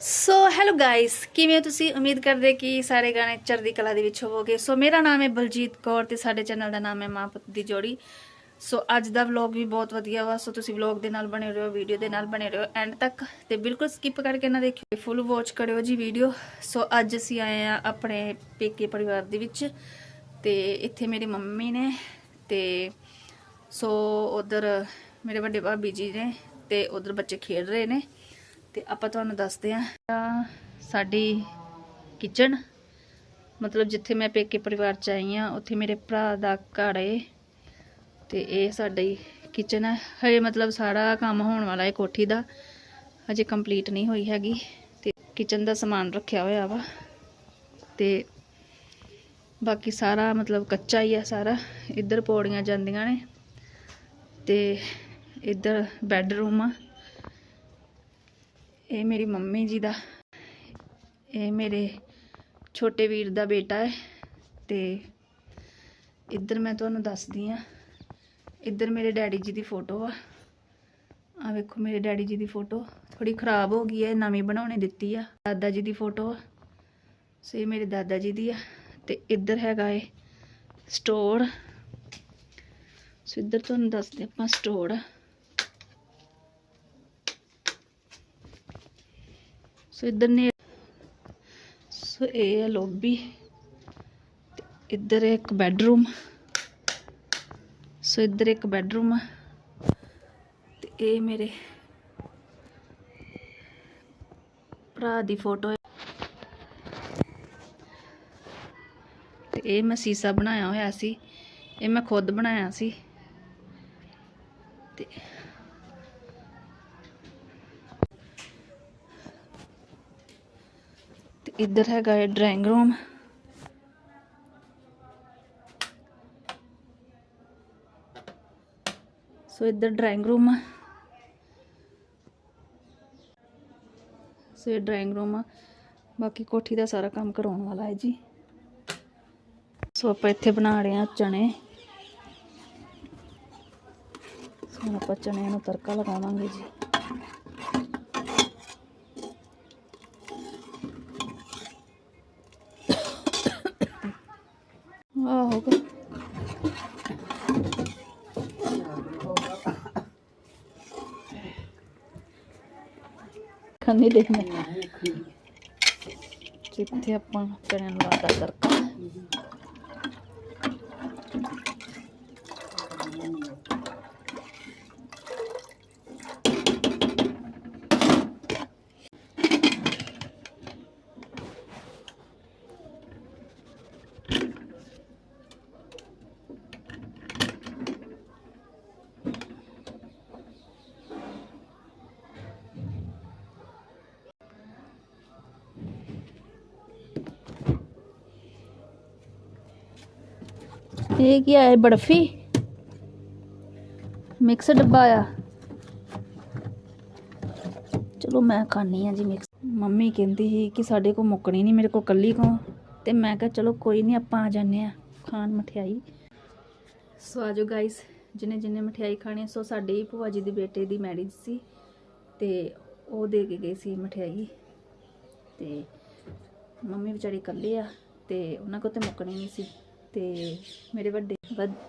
So hello guys ਕਿਵੇਂ ਤੁਸੀਂ? ਉਮੀਦ ਕਰਦੇ ਕਿ ਸਾਰੇ ਗਾਣੇ ਚੜ੍ਹਦੀ ਕਲਾ ਦੇ ਵਿੱਚ ਹੋਵੋਗੇ। ਸੋ ਮੇਰਾ ਨਾਮ ਹੈ ਬਲਜੀਤ ਕੌਰ ਤੇ ਸਾਡੇ ਚੈਨਲ ਦਾ ਨਾਮ ਹੈ ਮਾਂ ਪੁੱਤ ਦੀ ਜੋੜੀ। ਸੋ ਅੱਜ ਦਾ ਵਲੌਗ ਵੀ ਬਹੁਤ ਵਧੀਆ ਵਾ। ਸੋ ਤੁਸੀਂ ਵਲੌਗ ਦੇ ਨਾਲ ਬਣੇ ਰਹੋ ਵੀਡੀਓ ਦੇ ਨਾਲ ਬਣੇ ਰਹੋ ਐਂਡ ਤੱਕ। ਤੇ ਬਿਲਕੁਲ ਸਕਿਪ ਕਰਕੇ ਨਾ ਦੇਖਿਓ ਫੁੱਲ ਵਾਚ ਕਰਿਓ ਜੀ ਵੀਡੀਓ ਸੋ ਅੱਜ ਅਸੀਂ ਆਏ ਆ ਆਪਣੇ ਪੇਕੇ ਪਰਿਵਾਰ ਦੇ ਵਿੱਚ। ਤੇ ਇੱਥੇ ਮੇਰੀ ਮੰਮੀ ਨੇ ਤੇ ਸੋ ਉਧਰ ਮੇਰੇ ਵੱਡੇ ਭਾਬੀ ਜੀ ਨੇ ਤੇ ਉਧਰ ਬੱਚੇ ਖੇਡ ਰਹੇ ਨੇ। ਤੇ ਆਪਾਂ ਤੁਹਾਨੂੰ ਦੱਸਦੇ ਆ ਸਾਡੀ ਕਿਚਨ ਮਤਲਬ ਜਿੱਥੇ ਮੈਂ ਪੇਕੇ ਪਰਿਵਾਰ ਚ ਆਈ ਆ ਉੱਥੇ ਮੇਰੇ ਭਰਾ ਦਾ ਘਰ ਏ। ਤੇ ਇਹ ਸਾਡੀ ਕਿਚਨ ਹੈ। ਹਜੇ ਮਤਲਬ ਸਾਰਾ ਕੰਮ ਹੋਣ ਵਾਲਾ ਹੈ ਕੋਠੀ ਦਾ। ਹਜੇ ਕੰਪਲੀਟ ਨਹੀਂ ਹੋਈ ਹੈਗੀ। ਤੇ ਕਿਚਨ ਦਾ ਸਮਾਨ ਰੱਖਿਆ ਹੋਇਆ ਵਾ। ਤੇ ਬਾਕੀ ਸਾਰਾ ਮਤਲਬ ਕੱਚਾ ਹੀ ਆ ਸਾਰਾ। ਇੱਧਰ ਪੌੜੀਆਂ ਜਾਂਦੀਆਂ ਨੇ। ਤੇ ਇੱਧਰ ਬੈੱਡਰੂਮ ਆ। ਇਹ ਮੇਰੀ ਮੰਮੀ ਜੀ ਦਾ, ਇਹ ਮੇਰੇ ਛੋਟੇ ਵੀਰ ਦਾ ਬੇਟਾ ਹੈ ਤੇ ਇੱਧਰ ਮੈਂ ਤੁਹਾਨੂੰ ਦੱਸਦੀ ਆ ਇੱਧਰ ਮੇਰੇ ਡੈਡੀ ਜੀ ਦੀ ਫੋਟੋ ਆ। ਆ ਵੇਖੋ ਮੇਰੇ ਡੈਡੀ ਜੀ ਦੀ ਫੋਟੋ ਥੋੜੀ ਖਰਾਬ ਹੋ ਗਈ ਹੈ, ਨਵੀਂ ਬਣਾਉਣੇ ਦਿੱਤੀ ਆ। ਦਾਦਾ ਜੀ ਦੀ ਫੋਟੋ ਆ, ਸੋ ਇਹ ਮੇਰੇ ਦਾਦਾ ਜੀ ਦੀ ਆ ਤੇ ਇੱਧਰ ਹੈਗਾ ਏ ਸਟੋਰ। ਸੋ ਇੱਧਰ ਤੁਹਾਨੂੰ ਦੱਸਦੇ ਆਪਾਂ ਸਟੋਰ। ਸੋ ਇੱਧਰ ਨੇ ਸੋ ਇਹ ਹੈ ਲੌਬੀ ਇੱਧਰ ਇੱਕ ਬੈੱਡਰੂਮ। ਸੋ ਇੱਧਰ ਇੱਕ ਬੈੱਡਰੂਮ ਤੇ ਇਹ ਮੇਰੇ ਭਰਾ ਦੀ ਫੋਟੋ ਹੈ। ਤੇ ਇਹ ਮੈਂ ਸੀਸਾ ਬਣਾਇਆ ਹੋਇਆ ਸੀ, ਇਹ ਮੈਂ ਖੁਦ ਬਣਾਇਆ ਸੀ। ਤੇ ਤੇ ਇੱਧਰ ਹੈਗਾ ਹੈ ਡਰਾਇੰਗ ਰੂਮ ਸੋ ਇੱਧਰ ਡਰਾਇੰਗ ਰੂਮ ਸੋ ਇਹ ਡਰਾਇੰਗ ਰੂਮ ਆ। ਬਾਕੀ ਕੋਠੀ ਦਾ ਸਾਰਾ ਕੰਮ ਕਰਾਉਣ ਵਾਲਾ ਹੈ ਜੀ। ਸੋ ਆਪਾਂ ਇੱਥੇ ਬਣਾ ਰਹੇ ਹਾਂ ਚਣੇ ਸੋ ਆਪਾਂ ਚਣਿਆਂ ਨੂੰ ਤੜਕਾ ਲਗਾਵਾਂਗੇ ਜੀ। ਆਹ ਹੋ ਗਿਆ ਖਾਣੇ ਦੇਖਣਾ ਜਿੱਥੇ ਆਪਾਂ ਚਣਿਆਂ ਨੂੰ ਲਾਦਾ ਇਹ ਕੀ ਹੈ ਬਰਫੀ? ਮਿਕਸ ਡੱਬਾ ਆ। ਚਲੋ ਮੈਂ ਖਾਣੀ ਆ ਜੀ ਮਿਕਸ ਮੰਮੀ ਕਹਿੰਦੀ ਸੀ ਕਿ ਸਾਡੇ ਕੋ ਮੁੱਕਣੀ ਨਹੀਂ, ਮੇਰੇ ਕੋ ਕੱਲੀ ਕੋ ਤੇ ਮੈਂ ਕਿਹਾ ਚਲੋ ਕੋਈ ਨਹੀਂ, ਆਪਾਂ ਆ ਜਾਂਦੇ ਆ ਖਾਣ ਮਠਿਆਈ। ਸੋ ਆਜੋ ਗਾਇਸ ਜਿਹਨੇ ਜਿਹਨੇ ਮਠਿਆਈ ਖਾਣੀ, ਸੋ ਸਾਡੇ ਹੀ ਭੂਆ ਜੀ ਦੇ ਬੇਟੇ ਦੀ ਮੈਰਿਜ ਸੀ ਤੇ ਉਹ ਦੇ ਕੇ ਗਏ ਸੀ ਮਠਿਆਈ। ਤੇ ਮੰਮੀ ਵਿਚਾਰੀ ਇਕੱਲੇ ਆ ਤੇ ਉਹਨਾਂ ਕੋਲ ਤੇ ਮੁੱਕਣੀ ਨਹੀਂ ਸੀ। ਤੇ ਮੇਰੇ ਵੱਡੇ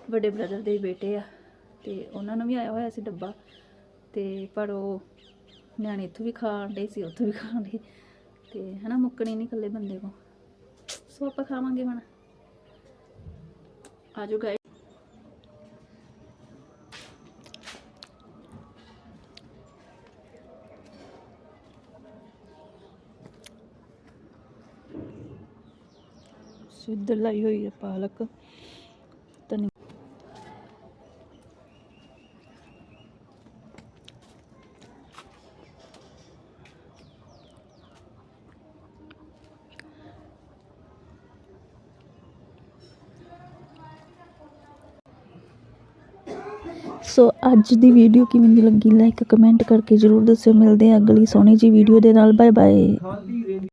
ਵੱਡੇ ਬ੍ਰਦਰ ਦੇ ਬੇਟੇ ਆ ਤੇ ਉਹਨਾਂ ਨੂੰ ਵੀ ਆਇਆ ਹੋਇਆ ਸੀ ਡੱਬਾ ਤੇ ਪਰ ਉਹ ਨਿਆਣੇ ਇੱਥੋਂ ਵੀ ਖਾਣ ਡੇ ਸੀ, ਉੱਥੋਂ ਵੀ ਖਾਣ ਡੇ ਤੇ ਹਨਾ ਮੁੱਕਣੀ ਨਹੀਂ ਇਕੱਲੇ ਬੰਦੇ ਕੋ ਸੋ ਆਪਾਂ ਖਾਵਾਂਗੇ ਹੁਣ। ਆਜੋ ਗਾਇ ਸੁੱਧ ਲਾਈ ਹੋਈ ਹੈ ਪਾਲਕ। ਧਨੀ ਸੋ ਅੱਜ ਦੀ ਵੀਡੀਓ ਕਿਵੇਂ ਦੀ ਲੱਗੀ ਲਾਈਕ ਕਮੈਂਟ ਕਰਕੇ ਜਰੂਰ ਦੱਸਿਓ। ਮਿਲਦੇ ਹਾਂ ਅਗਲੀ ਸੋਹਣੀ ਜੀ ਵੀਡੀਓ ਦੇ ਨਾਲ। Bye bye